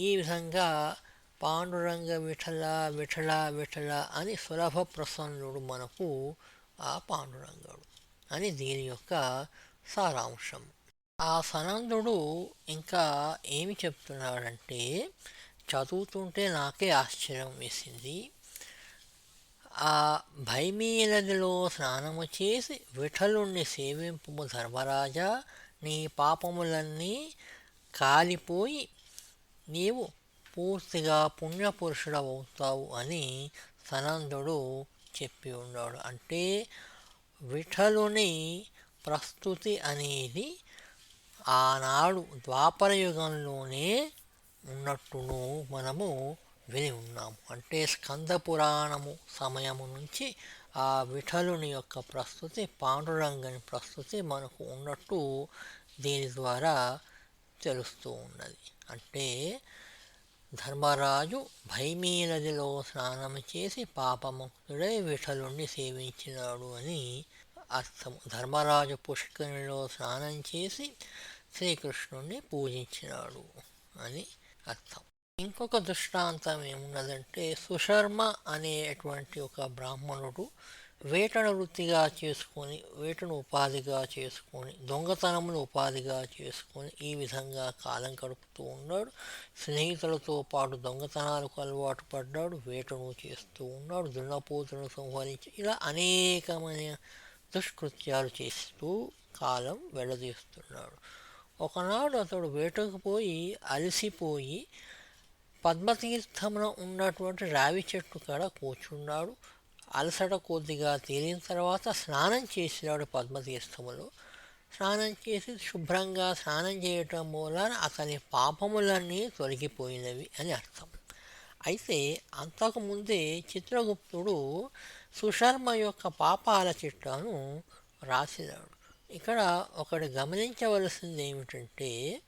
ఈ విధంగా పాండురంగ విఠల విఠల విఠల అని సులభ ప్రసన్నుడు మనకు ఆ పాండురంగుడు అని దీని యొక్క సారాంశం. ఆ సనందుడు ఇంకా ఏమి చెప్తున్నాడంటే చదువుతుంటే నాకే ఆశ్చర్యం వేసింది. ఆ భైమీ నదిలో స్నానము చేసి విఠలుణ్ణి సేవింపు ధర్మరాజా నీ పాపములన్నీ కాలిపోయి నీవు పూర్తిగా పుణ్యపురుషుడవుతావు అని సనందుడు చెప్పి ఉన్నాడు. అంటే విఠలుని ప్రస్తుతి అనేది ఆనాడు ద్వాపర యుగంలోనే ఉన్నట్టును మనము విని ఉన్నాము. అంటే స్కంద పురాణము సమయము నుంచి ఆ విఠలుని యొక్క ప్రస్తుతి పాండురంగని ప్రస్తుతి మనకు ఉన్నట్టు దీని ద్వారా తెలుస్తూ ఉన్నది. అంటే ధర్మరాజు భైమీ నదిలో స్నానం చేసి పాపముక్తుడై విఠలుణ్ణి సేవించినాడు అని అర్థం. ధర్మరాజు పుష్కరిణిలో స్నానం చేసి శ్రీకృష్ణుణ్ణి పూజించినాడు అని అర్థం. ఇంకొక దృష్టాంతం ఏమున్నదంటే సుశర్మ అనేటువంటి ఒక బ్రాహ్మణుడు వేటను వృత్తిగా చేసుకొని వేటను ఉపాధిగా చేసుకొని దొంగతనమును ఉపాధిగా చేసుకొని ఈ విధంగా కాలం గడుపుతూ ఉన్నాడు. స్నేహితులతో పాటు దొంగతనాలకు అలవాటు పడ్డాడు. వేటను చేస్తూ ఉన్నాడు. దున్నపోతులను సంహరించి ఇలా అనేకమైన దుష్కృత్యాలు చేస్తూ కాలం వెళ్ళదీస్తున్నాడు ఒకనాడు అతడు వేటకు పోయి అలసిపోయి పద్మతీర్థమున ఉన్నటువంటి రావి చెట్టు కాడ కూర్చున్నాడు. అలసట కొద్దిగా తీరిన తర్వాత స్నానం చేసినాడు పద్మతీర్థములు స్నానం చేసి శుభ్రంగా స్నానం చేయటం మూలన అతని పాపములన్నీ తొలగిపోయినవి అని అర్థం. అయితే అంతకుముందే చిత్రగుప్తుడు సుశర్మ యొక్క పాపాల చిట్టాను రాసినాడు. ఇక్కడ ఒకటి గమనించవలసింది ఏమిటంటే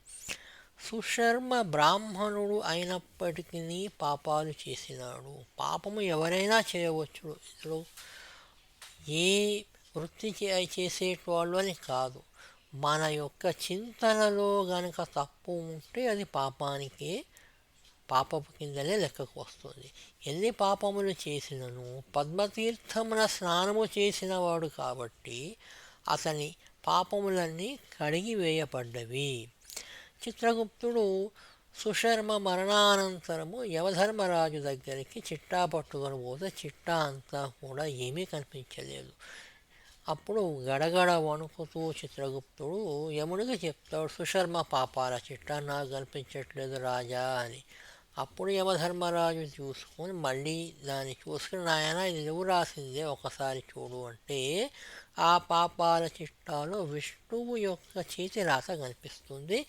సుశర్మ బ్రాహ్మణుడు అయినప్పటికీ పాపాలు చేసినాడు. పాపము ఎవరైనా చేయవచ్చు ఇందులో ఏ వృత్తి చేసేటవాళ్ళు అని కాదు. మన యొక్క చింతనలో గనక తప్పు ఉంటే అది పాపానికే పాపపు కిందనే లెక్కకు వస్తుంది. ఎన్ని పాపములు చేసినను పద్మతీర్థమున స్నానము చేసినవాడు కాబట్టి అతని పాపములన్నీ కడిగి వేయబడ్డవి చిత్రగుప్తుడు సుశర్మ మరణానంతరము యవధర్మరాజు దగ్గరికి చిట్టా పట్టుకొని పోతే చిట్టా అంతా కూడా ఏమీ కనిపించలేదు. అప్పుడు గడగడ వణుకుతూ చిత్రగుప్తుడు యముడికి చెప్తాడు సుశర్మ పాపాల చిట్టా నాకు కనిపించట్లేదు రాజా అని. అప్పుడు యమధర్మరాజు చూసుకొని మళ్ళీ దాన్ని చూసుకుని నాయన ఇది నువ్వు రాసిందే ఒకసారి చూడు అంటే ఆ పాపాల చిట్టాలో విష్ణువు యొక్క చేతి రాత కనిపిస్తుంది.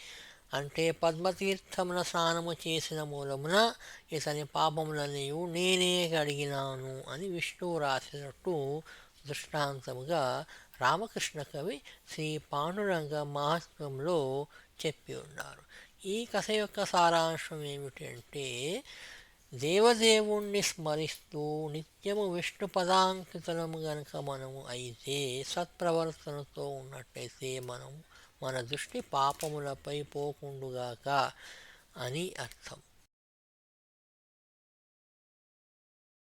అంటే పద్మతీర్థమున స్నానము చేసిన మూలమున ఇతని పాపములన్నీ నేనే కడిగినాను అని విష్ణువు రాసినట్టు దృష్టాంతముగా రామకృష్ణ కవి శ్రీ పాండురంగ మహాత్మ్యంలో చెప్పి ఉన్నారు. ఈ కథ యొక్క సారాంశం ఏమిటంటే దేవదేవుణ్ణి స్మరిస్తూ నిత్యము విష్ణు పదాంకితనము గనుక మనము అయితే సత్ప్రవర్తనతో ఉన్నట్టయితే మనము మన దృష్టి పాపములపై పోకుండుగాక అని అర్థం.